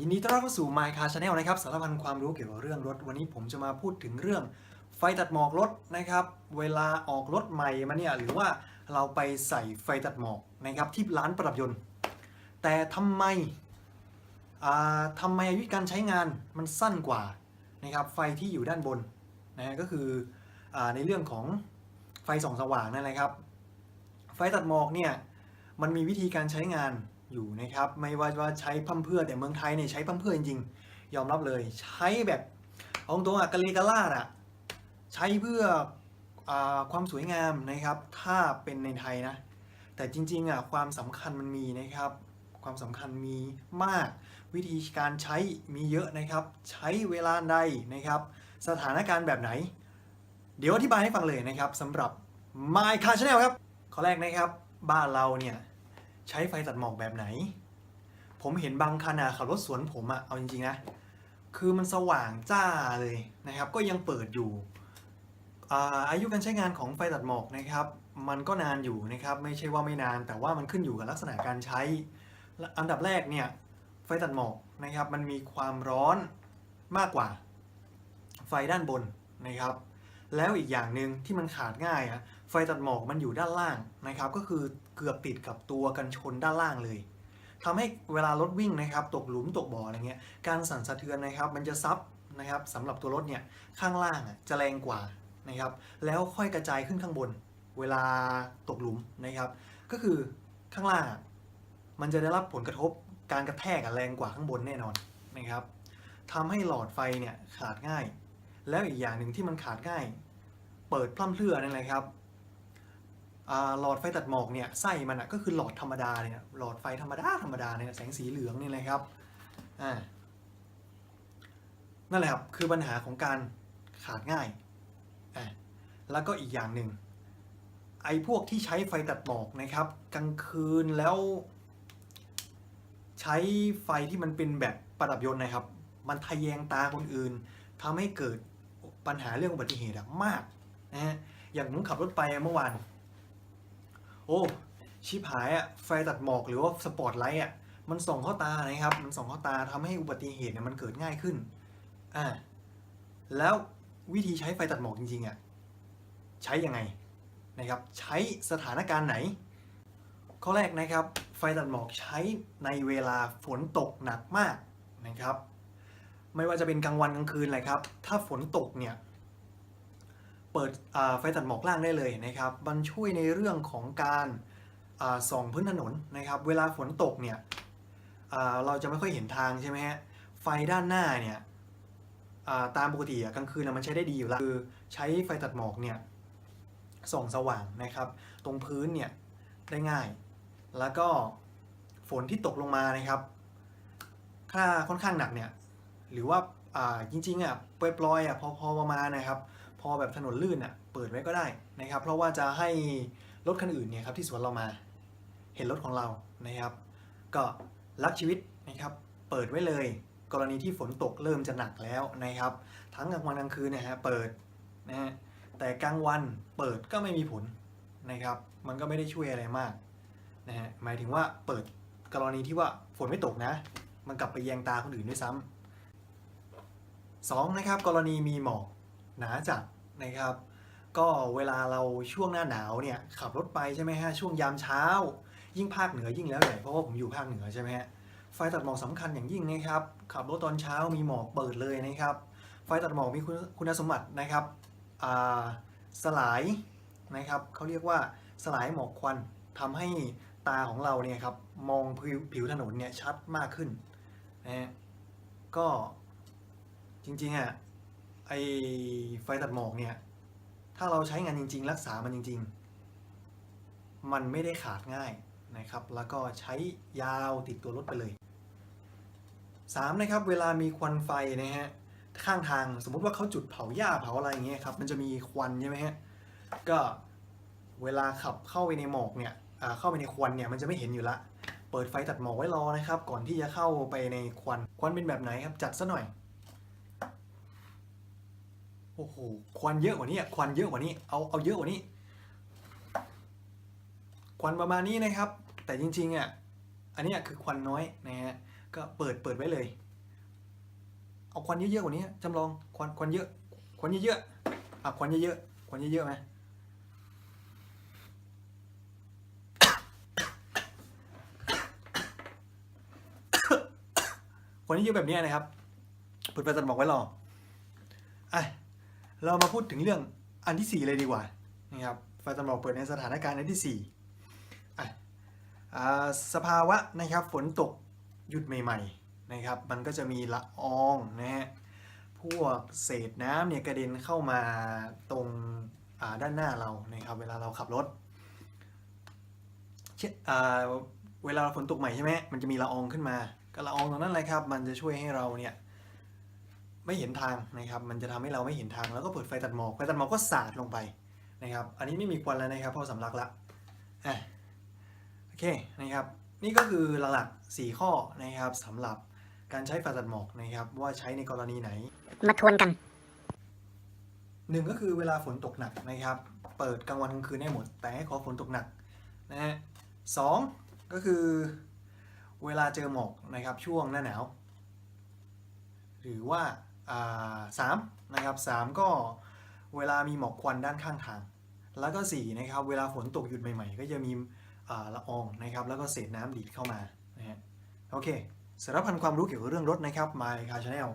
ยินดีต้อนรับเข้าสู่ My Car Channel นะครับสารพันความรู้เกี่ยวกับเรื่องรถ วันนี้ผมจะมาพูดถึงเรื่องไฟตัดหมอกรถนะครับ เวลาออกรถใหม่มาเนี่ยหรือว่าเราไปใส่ไฟตัดหมอกนะครับที่ร้านประดับยนต์ แต่ทำไมอ่าทำไมอายุการใช้งานมันสั้นกว่านะครับไฟที่อยู่ด้านบนนะก็คืออาในเรื่องของไฟส่องสว่างนั่นแหละครับ ไฟตัดหมอกเนี่ยมันมีวิธีการใช้งาน อยู่นะครับ ไม่ว่าว่าใช้พั่มเพื่อแต่เมืองไทยเนี่ยใช้พั่มเพื่อจริงๆยอมรับเลย ใช้แบบอาตรงอะกะเลกะล่าดอะใช้เพื่ออความสวยงามนะครับ ถ้าเป็นในไทยนะ แต่จริงๆอะความสำคัญมันมีนะครับ ความสำคัญมีมาก วิธีการใช้มีเยอะนะครับ ใช้เวลาใดนะครับ สถานการณ์แบบไหน เดี๋ยวอธิบายให้ฟังเลยนะครับสำหรับ My Car Channel ครับข้อแรกนะครับ บ้านเราเนี่ย ใช้ไฟตัดหมอกแบบไหน ผมเห็นบางคันอะขับรถสวนผมอะเอาจริงๆนะคือมันสว่างจ้าเลยนะครับ ก็ยังเปิดอยู่อาอายุการใช้งานของไฟตัดหมอกนะครับ มันก็นานอยู่นะครับ ไม่ใช่ว่าไม่นาน แต่ว่ามันขึ้นอยู่กับลักษณะการใช้ อันดับแรกเนี่ยไฟตัดหมอกนะครับ มันมีความร้อนมากกว่า ไฟด้านบนนะครับ แล้วอีกอย่างหนึ่งที่มันขาดง่ายอะ ไฟตัดหมอกมันอยู่ด้านล่างนะครับ ก็คือเกือบติดกับตัวกันชนด้านล่างเลยทำให้เวลารถวิ่งนะครับตกหลุมตกบ่ออะไรเงี้ยการสั่นสะเทือนนะครับ มันจะซับนะครับสำหรับตัวรถเนี่ยข้างล่างจะแรงกว่านะครับ แล้วค่อยกระจายขึ้นข้างบน เวลาตกหลุมนะครับ ก็คือข้างล่างมันจะได้รับผลกระทบการกระแทกแรงกว่าข้างบนแน่นอนนะครับทำให้หลอดไฟเนี่ยขาดง่าย แล้วอีกอย่างหนึ่งที่มันขาดง่าย เปิดพร่ำเพรื่อนั่นแหละครับ หลอดไฟตัดหมอกเนี่ยไส้มันอะก็คือหลอดธรรมดาเนี่ยหลอดไฟธรรมดาธรรมดาเนี่ยแสงสีเหลืองนี่แหละครับอ่านั่นแหละครับคือปัญหาของการขาดง่ายอ่าแล้วก็อีกอย่างหนึ่งไอ้พวกที่ใช้ไฟตัดหมอกนะครับกลางคืนแล้วใช้ไฟที่มันเป็นแบบประดับยนต์นะครับ มันทะแยงตาคนอื่นทำให้เกิดปัญหาเรื่องอุบัติเหตุมากนะฮะอย่างผมขับรถไปเมื่อวาน โอ้ชิบหายอะไฟตัดหมอกหรือว่าสปอตไลท์อะมันส่องเข้าตานะครับ มันส่องเข้าตาทำให้อุบัติเหตุเนี่ยมันเกิดง่ายขึ้นอ่าแล้ววิธีใช้ไฟตัดหมอกจริงๆอะใช้ยังไงนะครับ ใช้สถานการณ์ไหน ข้อแรกนะครับ ไฟตัดหมอกใช้ในเวลาฝนตกหนักมากนะครับ ไม่ว่าจะเป็นกลางวันกลางคืนเลยครับ ถ้าฝนตกเนี่ย เปิดไฟตัดหมอกล่างได้เลยนะครับ มันช่วยในเรื่องของการาส่องพื้นถนนนะครับ เวลาฝนตกเนี่ยเราจะไม่ค่อยเห็นทางใช่ไหมฮะ ไฟด้านหน้าเนี่ยาตามปกติกลางคืนมันใช้ได้ดีอยู่แล้วคือใช้ไฟตัดหมอกเนี่ยส่องสว่างนะครับ ตรงพื้นเนี่ยได้ง่าย แล้วก็ฝนที่ตกลงมานะครับถ้าค่อนข้างหนักเนี่ยหรือว่าาจริงๆอะปล่อยๆอะพอพอประมาณนะครับ อแบบถนนลื่นอะเปิดไว้ก็ได้นะครับ เพราะว่าจะให้รถคันอื่นเนี่ยครับที่สวนเรามา เห็นรถของเรานะครับ ก็รักชีวิตนะครับเปิดไว้เลย กรณีที่ฝนตกเริ่มจะหนักแล้วนะครับ ทั้งกลางวันกลางคืนนะฮะเปิดนะฮะแต่กลางวันเปิดก็ไม่มีผลนะครับ มันก็ไม่ได้ช่วยอะไรมากนะฮะหมายถึงว่าเปิดกรณีที่ว่าฝนไม่ตกนะ มันกลับไปแยงตาคนอื่นด้วยซ้ำสองนะครับกรณีมีหมอกหนาจัด นะครับ ก็เวลาเราช่วงหน้าหนาวเนี่ยขับรถไปใช่ไหมฮะช่วงยามเช้า ยิ่งภาคเหนือยิ่งแล้วใหญ่เพราะว่าผมอยู่ภาคเหนือใช่ไหมฮะไฟตัดหมอกสำคัญอย่างยิ่งนะครับ ขับรถตอนเช้ามีหมอกเปิดเลยนะครับ ไฟตัดหมอกมีคุณคุณสมบัตินะครับสลายนะครับเขาเรียกว่าสลายหมอกควันทำให้ตาของเราเนี่ยครับมองผิวถนนเนี่ยชัดมากขึ้นนะฮะก็จริงๆอะ ไอไฟตัดหมอกเนี่ย ถ้าเราใช้งานจริง ๆ รักษามันจริง ๆ มันไม่ได้ขาดง่ายนะครับ แล้วก็ใช้ยาวติดตัวรถไปเลย 3. นะครับ เวลามีควันไฟนะฮะข้างทางสมมุติว่าเขาจุดเผาหญ้าเผาอะไรอย่างเงี้ยครับมันจะมีควันใช่ไหมฮะก็เวลาขับเข้าไปในหมอกเนี่ยเข้าไปในควันเนี่ยมันจะไม่เห็นอยู่ละเปิดไฟตัดหมอกไว้รอนะครับ ก่อนที่จะเข้าไปในควันควันเป็นแบบไหนครับจัดซะหน่อย โอ้โหควันเยอะกว่านี้ควันเยอะกว่านี้เอาเอาเยอะกว่านี้ ควันประมาณนี้นะครับ แต่จริงๆอะอันนี้คือควันน้อยนะฮะก็เปิดเปิดไว้เลย เอาควันเยอะๆกว่านี้จำลองควันควันเยอะควันเยอะๆอะควันเยอะๆควันเยอะๆไหมควันเยอะแบบนี้นะครับเปิดไฟตัดหมอกไว้รออะ เรามาพูดถึงเรื่องอันที่สี่เลยดีกว่านะครับไฟตัดหมอกเปิดในสถานการณ์อันที่สี่อะสภาวะนะครับฝนตกหยุดใหม่ๆนะครับ มันก็จะมีละอองนะฮะพวกเศษน้ำเนี่ยกระเด็นเข้ามาตรงด้านหน้าเรานะครับเวลาเราขับรถเช่นอ่าเวลาฝนตกใหม่ใช่ไหมมันจะมีละอองขึ้นมาก็ละอองตรงนั้นเลยครับ มันจะช่วยให้เราเนี่ย ไม่เห็นทางนะครับ มันจะทำให้เราไม่เห็นทางแล้วก็เปิดไฟตัดหมอกไฟตัดหมอกก็สาดลงไปนะครับ อันนี้ไม่มีควันแล้วนะครับเพราะสำลักละอะโอเคนะครับนี่ก็คือหลักๆ4ข้อนะครับสำหรับการใช้ไฟตัดหมอกนะครับ ว่าใช้ในกรณีไหน มาทวนกันหนึ่งก็คือเวลาฝนตกหนักนะครับ เปิดกลางวันกลางคืนได้หมด แต่ให้ขอฝนตกหนักนะฮะสองก็คือเวลาเจอหมอกนะครับช่วงหน้าหนาว หรือว่าอ่า สามนะครับสามก็เวลามีหมอกควันด้านข้างทาง แล้วก็สี่นะครับเวลาฝนตกหยุดใหม่ๆ ก็จะมีละอองนะครับแล้วก็เศษน้ำดีดเข้ามานะฮะโอเคสารพันความรู้เกี่ยวกับเรื่องรถนะครับ My Car Channel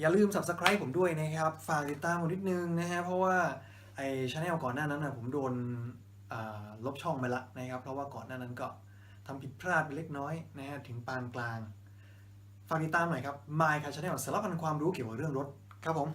อย่าลืม subscribe ผมด้วยนะครับ ฝากติดตามผมนิดนึงนะฮะเพราะว่าไอช anel ก่อนหน้านั้นนะผมโดนลบช่องไปละนะครับ เพราะว่าก่อนหน้านั้นก็ทำผิดพลาดไปเล็กน้อยนะฮะถึงปานกลาง ฝากติดตามหน่อยครับ My Car Channel สารพันความรู้เกี่ยวกับเรื่องรถครับผม